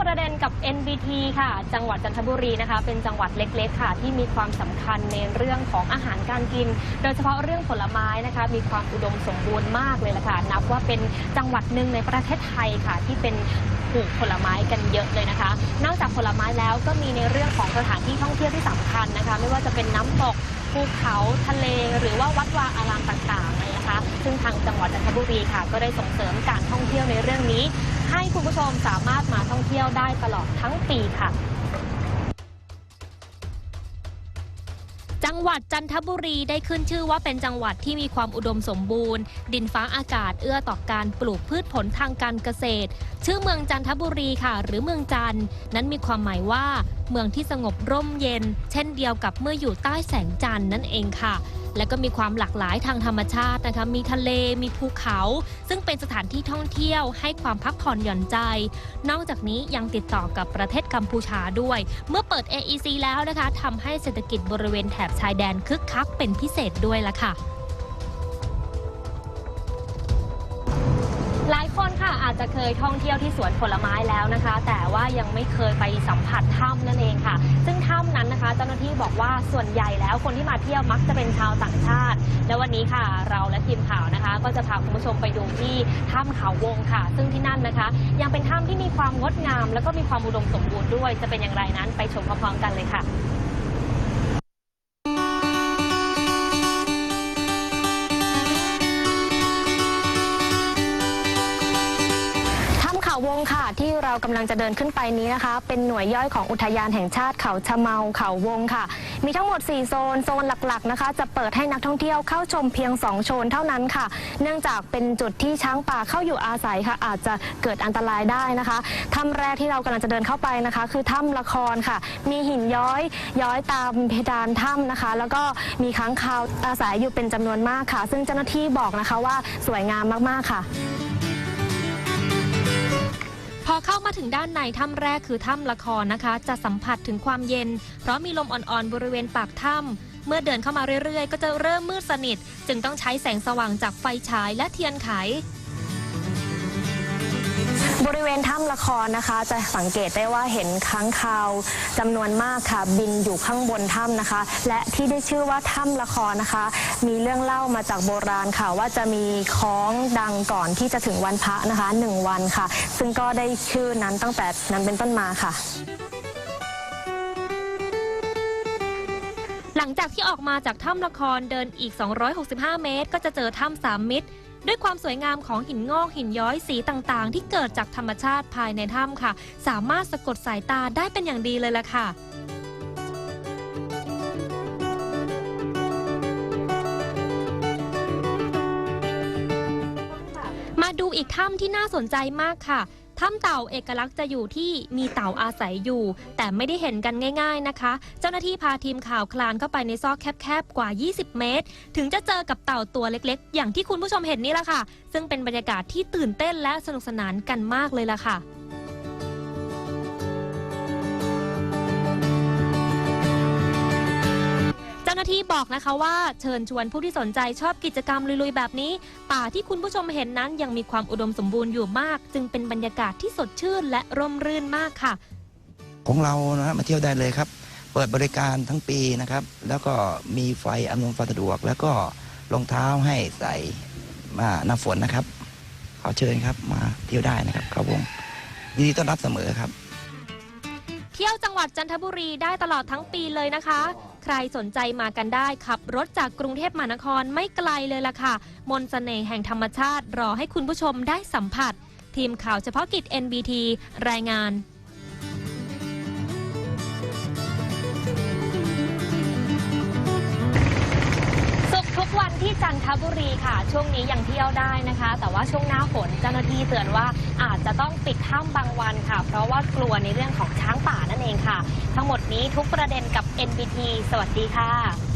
ประเด็นกับ NBT ค่ะ จังหวัดจันทบุรีนะคะ เป็นจังหวัดเล็กๆ ค่ะ ที่มีความสำคัญในเรื่องของอาหารการกิน โดยเฉพาะเรื่องผลไม้นะคะ มีความอุดมสมบูรณ์มากเลยล่ะค่ะ นับว่าเป็นจังหวัดหนึ่งในประเทศไทยค่ะ ที่เป็นปลูกผลไม้กันเยอะเลยนะคะ นอกจากผลไม้แล้วก็มีในเรื่องของสถานที่ท่องเที่ยวที่สำคัญนะคะ ไม่ว่าจะเป็นน้ำตก ภูเขาทะเล หรือว่าวัดวาอารามต่างๆเลยนะคะ ซึ่งทางจังหวัดจันทบุรีค่ะ ก็ได้ส่งเสริมการท่องเที่ยวในเรื่องนี้ ให้คุณผู้ชมสามารถมาท่องเที่ยวได้ตลอดทั้งปีค่ะ งหวัดจันทบุรีได้ขึ้นชื่อว่าเป็นจังหวัดที่มีความอุดมสมบูรณ์ ดินฟ้าอากาศเอื้อต่อการปลูกพืชผลทางการเกษตร ชื่อเมืองจันทบุรีค่ะ หรือเมืองจันนั้นมีความหมายว่า เมืองที่สงบร่มเย็น เช่นเดียวกับเมื่ออยู่ใต้แสงจันทร์นั่นเองค่ะ และก็มีความหลากหลายทางธรรมชาตินะคะมีทะเลมีภูเขา ซึ่งเป็นสถานที่ท่องเที่ยวให้ความพักผ่อนหย่อนใจ นอกจากนี้ยังติดต่อกับประเทศกัมพูชาด้วย เมื่อเปิด AEC แล้วนะคะทำให้เศรษฐกิจบริเวณแถบชายแดนคึกคักเป็นพิเศษด้วยละค่ะหลายคนค่ะอาจจะเคยท่องเที่ยวที่สวนผลไม้แล้วนะคะ แต่ว่ายังไม่เคยไปสัมผัสถ้ำนั่นเองค่ะ นะคะเจ้าหน้าที่บอกว่าส่วนใหญ่แล้วคนที่มาเที่ยวมักจะเป็นชาวต่างชาติ และวันนี้ค่ะ เราและทีมข่าวนะคะ ก็จะพาคุณผู้ชมไปดูที่ถ้ำเขาวงค่ะ ซึ่งที่นั่นนะคะ ยังเป็นถ้ำที่มีความงดงาม แล้วก็มีความอุดมสมบูรณ์ด้วย จะเป็นอย่างไรนั้นไปชมพร้อมๆกันเลยค่ะ วงค่ะ ที่เรากำลังจะเดินขึ้นไปนี้นะคะ เป็นหน่วยย่อยของอุทยานแห่งชาติเขาชะเมาเขาวงค่ะ มีทั้งหมด 4 โซน โซนหลักๆนะคะ จะเปิดให้นักท่องเที่ยวเข้าชมเพียง 2 โซนเท่านั้นค่ะ เนื่องจากเป็นจุดที่ช้างป่าเข้าอยู่อาศัยค่ะ อาจจะเกิดอันตรายได้นะคะถ้ำแรกที่เรากำลังจะเดินเข้าไปนะคะ คือถ้ำละครค่ะ มีหินย้อยย้อยตามเพดานถ้ำนะคะ แล้วก็มีค้างคาวอาศัยอยู่เป็นจำนวนมากค่ะ ซึ่งเจ้าหน้าที่บอกนะคะว่าสวยงามมากๆค่ะ พอเข้ามาถึงด้านในถ้ำแรกคือถ้ำละครนะคะ จะสัมผัสถึงความเย็น เพราะมีลมอ่อนๆบริเวณปากถ้ำเมื่อเดินเข้ามาเรื่อยๆ ก็จะเริ่มมืดสนิท จึงต้องใช้แสงสว่างจากไฟฉายและเทียนไข บริเวณถ้ำละครนะคะ จะสังเกตได้ว่าเห็นค้างคาวจำนวนมากค่ะ บินอยู่ข้างบนถ้ำนะคะ และที่ได้ชื่อว่าถ้ำละครนะคะ มีเรื่องเล่ามาจากโบราณค่ะ ว่าจะมีคล้องดังก่อนที่จะถึงวันพระนะคะหนึ่งวันค่ะ ซึ่งก็ได้ชื่อนั้นตั้งแต่นั้นเป็นต้นมาค่ะหลังจากที่ออกมาจากถ้ำละครเดินอีก 265 เมตร ก็จะเจอถ้ำสามมิตร ด้วยความสวยงามของหินงอกหินย้อยสีต่างๆ ที่เกิดจากธรรมชาติภายในถ้ำค่ะ สามารถสะกดสายตาได้เป็นอย่างดีเลยล่ะค่ะมาดูอีกถ้ำที่น่าสนใจมากค่ะ ถ้ำเต่าเอกลักษณ์จะอยู่ที่มีเต่าอาศัยอยู่ แต่ไม่ได้เห็นกันง่ายๆนะคะ เจ้าหน้าที่พาทีมข่าวคลานเข้าไปในซอกแคบๆกว่า 20 เมตร ถึงจะเจอกับเต่าตัวเล็กๆ อย่างที่คุณผู้ชมเห็นนี่แหละค่ะ ซึ่งเป็นบรรยากาศที่ตื่นเต้นและสนุกสนานกันมากเลยล่ะค่ะ เจ้าหน้าที่บอกนะคะว่าเชิญชวนผู้ที่สนใจชอบกิจกรรมลุยๆแบบนี้ ป่าที่คุณผู้ชมเห็นนั้นยังมีความอุดมสมบูรณ์อยู่มาก จึงเป็นบรรยากาศที่สดชื่นและร่มรื่นมากค่ะ ของเรานะมาเที่ยวได้เลยครับ เปิดบริการทั้งปีนะครับ แล้วก็มีไฟอำนวยความสะดวก แล้วก็รองเท้าให้ใส่มาหน้าฝนนะครับขอเชิญครับมาเที่ยวได้นะครับเขาวงยินดีต้อนรับเสมอครับ เที่ยวจังหวัดจันทบุรีได้ตลอดทั้งปีเลยนะคะ ใครสนใจมากันได้ขับรถจากกรุงเทพมหานครไม่ไกลเลยล่ะค่ะ มนสเสน่ห์แห่งธรรมชาติรอให้คุณผู้ชมได้สัมผัส ทีมข่าวเฉพาะกิจ NBT รายงาน กวันที่จันทบุรีค่ะ ช่วงนี้ยังเที่ยวได้นะคะ แต่ว่าช่วงหน้าฝนเจ้าหน้าที่เตือนว่าอาจจะต้องปิดถ้ำบางวันค่ะ เพราะว่ากลัวในเรื่องของช้างป่านั่นเองค่ะ ทั้งหมดนี้ทุกประเด็นกับ NBT สวัสดีค่ะ